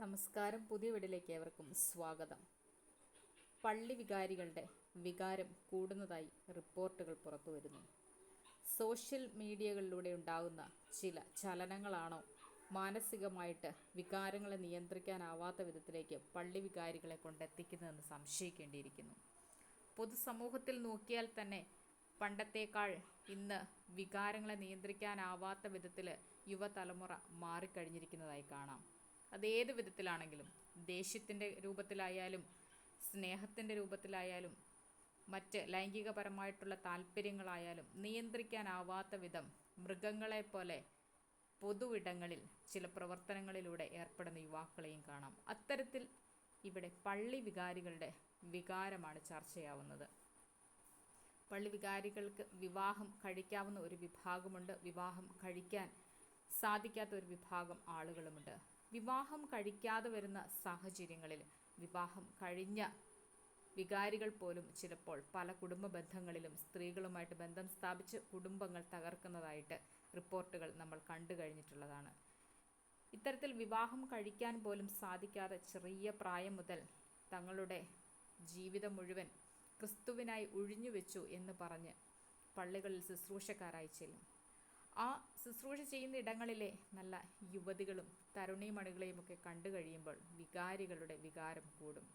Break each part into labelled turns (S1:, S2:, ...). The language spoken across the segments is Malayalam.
S1: നമസ്കാരം. പുതിയ വീടിലേക്ക് ഏവർക്കും സ്വാഗതം. പള്ളി വികാരികളുടെ വികാരം കൂടുന്നതായി റിപ്പോർട്ടുകൾ പുറത്തു വരുന്നു. സോഷ്യൽ മീഡിയകളിലൂടെ ഉണ്ടാകുന്ന ചില ചലനങ്ങളാണോ മാനസികമായിട്ട് വികാരങ്ങളെ നിയന്ത്രിക്കാനാവാത്ത വിധത്തിലേക്ക് പള്ളി വികാരികളെ കൊണ്ടെത്തിക്കുന്നതെന്ന് സംശയിക്കേണ്ടിയിരിക്കുന്നു. പൊതുസമൂഹത്തിൽ നോക്കിയാൽ തന്നെ പണ്ടത്തേക്കാൾ ഇന്ന് വികാരങ്ങളെ നിയന്ത്രിക്കാനാവാത്ത വിധത്തിൽ യുവതലമുറ മാറിക്കഴിഞ്ഞിരിക്കുന്നതായി കാണാം. അതേത് വിധത്തിലാണെങ്കിലും ദേഷ്യത്തിന്റെ രൂപത്തിലായാലും സ്നേഹത്തിന്റെ രൂപത്തിലായാലും മറ്റ് ലൈംഗികപരമായിട്ടുള്ള താല്പര്യങ്ങളായാലും നിയന്ത്രിക്കാനാവാത്ത വിധം മൃഗങ്ങളെപ്പോലെ പൊതുവിടങ്ങളിൽ ചില പ്രവർത്തനങ്ങളിലൂടെ ഏർപ്പെടുന്ന യുവാക്കളെയും കാണാം. അത്തരത്തിൽ ഇവിടെ പള്ളി വികാരികളുടെ വികാരമാണ് ചർച്ചയാവുന്നത്. പള്ളി വികാരികൾക്ക് വിവാഹം കഴിക്കാവുന്ന ഒരു വിഭാഗമുണ്ട്. വിവാഹം കഴിക്കാൻ സാധിക്കാത്ത ഒരു വിഭാഗം ആളുകളുമുണ്ട്. വിവാഹം കഴിക്കാതെ വരുന്ന സാഹചര്യങ്ങളിൽ വിവാഹം കഴിഞ്ഞ വികാരികൾ പോലും ചിലപ്പോൾ പല കുടുംബ ബന്ധങ്ങളിലും സ്ത്രീകളുമായിട്ട് ബന്ധം സ്ഥാപിച്ച് കുടുംബങ്ങൾ തകർക്കുന്നതായിട്ട് റിപ്പോർട്ടുകൾ നമ്മൾ കണ്ടു കഴിഞ്ഞിട്ടുള്ളതാണ്. ഇത്തരത്തിൽ വിവാഹം കഴിക്കാൻ പോലും സാധിക്കാതെ ചെറിയ പ്രായം മുതൽ തങ്ങളുടെ ജീവിതം മുഴുവൻ ക്രിസ്തുവിനായി ഒഴിഞ്ഞു വെച്ചു എന്ന് പറഞ്ഞ് പള്ളികളിൽ ശുശ്രൂഷക്കാരായി ചെല്ലും. ആ ശുശ്രൂഷ ചെയ്യുന്ന ഇടങ്ങളിലെ നല്ല യുവതികളും തരുണീമണികളെയും ഒക്കെ കണ്ടു കഴിയുമ്പോൾ വികാരികളുടെ വികാരം കൂടും.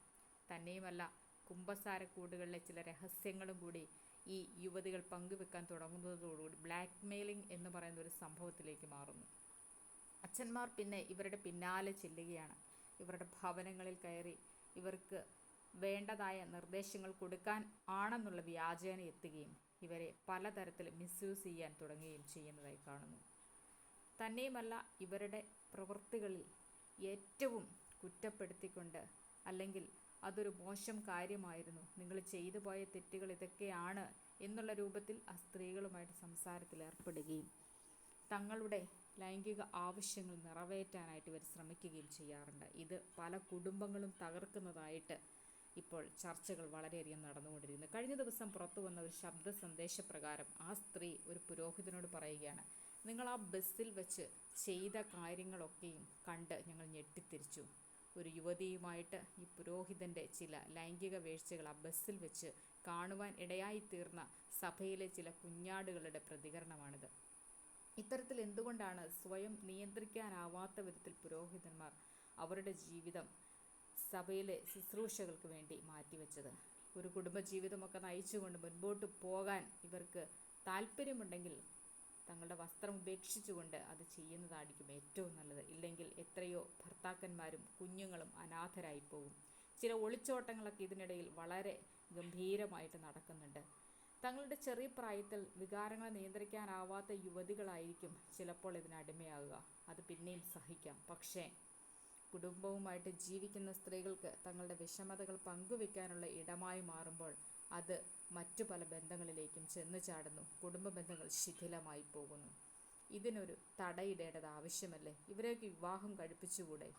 S1: തന്നെയുമല്ല കുംഭസാരക്കൂടുകളിലെ ചില രഹസ്യങ്ങളും കൂടി ഈ യുവതികൾ പങ്കുവെക്കാൻ തുടങ്ങുന്നതോടുകൂടി ബ്ലാക്ക് മെയിലിംഗ് എന്ന് പറയുന്ന ഒരു സംഭവത്തിലേക്ക് മാറുന്നു. അച്ഛന്മാർ പിന്നെ ഇവരുടെ പിന്നാലെ ചെല്ലുകയാണ്. ഇവരുടെ ഭവനങ്ങളിൽ കയറി ഇവർക്ക് വേണ്ടതായ നിർദ്ദേശങ്ങൾ കൊടുക്കാൻ ആണെന്നുള്ള വ്യാജേന എത്തുകയും ഇവരെ പലതരത്തിൽ മിസ്യൂസ് ചെയ്യാൻ തുടങ്ങുകയും ചെയ്യുന്നതായി കാണുന്നു. തന്നെയുമല്ല ഇവരുടെ പ്രവൃത്തികളിൽ ഏറ്റവും കുറ്റപ്പെടുത്തിക്കൊണ്ട് അല്ലെങ്കിൽ അതൊരു മോശം കാര്യമായിരുന്നു. നിങ്ങൾ ചെയ്തു പോയ തെറ്റുകൾ ഇതൊക്കെയാണ് എന്നുള്ള രൂപത്തിൽ ആ സ്ത്രീകളുമായിട്ട് സംസാരത്തിൽ ഏർപ്പെടുകയും തങ്ങളുടെ ലൈംഗിക ആവശ്യങ്ങൾ നിറവേറ്റാനായിട്ട് ഇവർ ശ്രമിക്കുകയും ചെയ്യാറുണ്ട്. ഇത് പല കുടുംബങ്ങളും തകർക്കുന്നതായിട്ട് ഇപ്പോൾ ചർച്ചകൾ വളരെയധികം നടന്നുകൊണ്ടിരിക്കുന്നു. കഴിഞ്ഞ ദിവസം പുറത്തു വന്ന ഒരു ശബ്ദ സന്ദേശപ്രകാരം ആ സ്ത്രീ ഒരു പുരോഹിതനോട് പറയുകയാണ് നിങ്ങൾ ആ ബസ്സിൽ വെച്ച് ചെയ്ത കാര്യങ്ങളൊക്കെയും കണ്ട് ഞങ്ങൾ ഞെട്ടിത്തിരിച്ചു. ഒരു യുവതിയുമായിട്ട് ഈ പുരോഹിതന്റെ ചില ലൈംഗിക വീഴ്ചകൾ ആ ബസ്സിൽ വെച്ച് കാണുവാൻ ഇടയായി തീർന്ന സഭയിലെ ചില കുഞ്ഞാടുകളുടെ പ്രതികരണമാണിത്. ഇത്തരത്തിൽ എന്തുകൊണ്ടാണ് സ്വയം നിയന്ത്രിക്കാനാവാത്ത വിധത്തിൽ പുരോഹിതന്മാർ അവരുടെ ജീവിതം സഭയിലെ ശുശ്രൂഷകൾക്ക് വേണ്ടി മാറ്റിവെച്ചത്. ഒരു കുടുംബജീവിതമൊക്കെ നയിച്ചുകൊണ്ട് മുൻപോട്ട് പോകാൻ ഇവർക്ക് താല്പര്യമുണ്ടെങ്കിൽ തങ്ങളുടെ വസ്ത്രം ഉപേക്ഷിച്ചുകൊണ്ട് അത് ചെയ്യുന്നതായിരിക്കും ഏറ്റവും നല്ലത്. ഇല്ലെങ്കിൽ എത്രയോ ഭർത്താക്കന്മാരും കുഞ്ഞുങ്ങളും അനാഥരായി പോകും ചില ഒളിച്ചോട്ടങ്ങളൊക്കെ ഇതിനിടയിൽ വളരെ ഗംഭീരമായിട്ട് നടക്കുന്നുണ്ട്. തങ്ങളുടെ ചെറിയ പ്രായത്തിൽ വികാരങ്ങളെ നിയന്ത്രിക്കാനാവാത്ത യുവതികളായിരിക്കും ചിലപ്പോൾ ഇതിനടിമയാകുക അത് പിന്നെയും സഹിക്കാം. പക്ഷേ കുടുംബവുമായിട്ട് ജീവിക്കുന്ന സ്ത്രീകൾക്ക് തങ്ങളുടെ വിഷമതകൾ പങ്കുവെക്കാനുള്ള ഇടമായി മാറുമ്പോൾ അത് മറ്റു പല ബന്ധങ്ങളിലേക്കും ചെന്നു ചാടുന്നു. കുടുംബ ബന്ധങ്ങൾ ശിഥിലമായി പോകുന്നു. ഇതിനൊരു തടയിടേണ്ടത് ആവശ്യമല്ലേ? ഇവരെയൊക്കെ വിവാഹം കഴിപ്പിച്ചുകൂടെ?